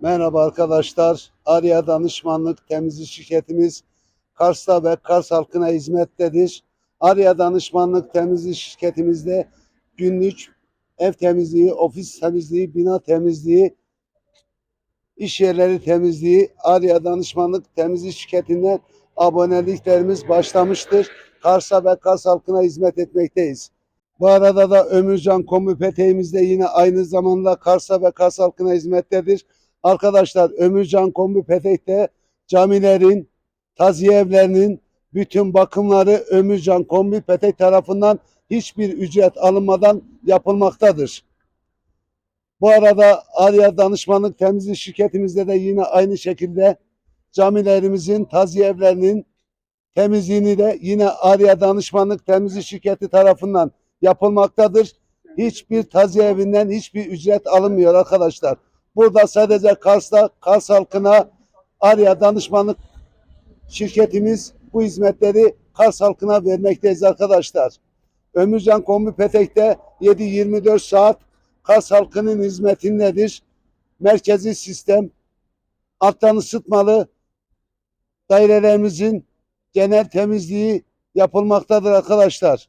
Merhaba arkadaşlar. Arya Danışmanlık Temizlik Şirketimiz Kars'ta ve Kars halkına hizmettedir. Arya Danışmanlık Temizlik Şirketimizde günlük ev temizliği, ofis temizliği, bina temizliği, iş yerleri temizliği Arya Danışmanlık Temizlik Şirketinden aboneliklerimiz başlamıştır. Kars'a ve Kars halkına hizmet etmekteyiz. Bu arada da Ömürcan Kombi Peteğimiz de yine aynı zamanda Kars'a ve Kars halkına hizmettedir. Arkadaşlar Ömürcan Kombi Petek'te camilerin, taziye evlerinin bütün bakımları Ömürcan Kombi Petek tarafından hiçbir ücret alınmadan yapılmaktadır. Bu arada Arya Danışmanlık Temizlik Şirketimizde de yine aynı şekilde camilerimizin, taziye evlerinin temizliğini de yine Arya Danışmanlık Temizlik Şirketi tarafından yapılmaktadır. Hiçbir taziye evinden hiçbir ücret alınmıyor arkadaşlar. Burada sadece Kars'ta Kars halkına Arya Danışmanlık şirketimiz bu hizmetleri Kars halkına vermekteyiz arkadaşlar. Ömürcan Kombi Petek'te 7-24 saat Kars halkının hizmetindedir. Merkezi sistem alttan ısıtmalı dairelerimizin genel temizliği yapılmaktadır arkadaşlar.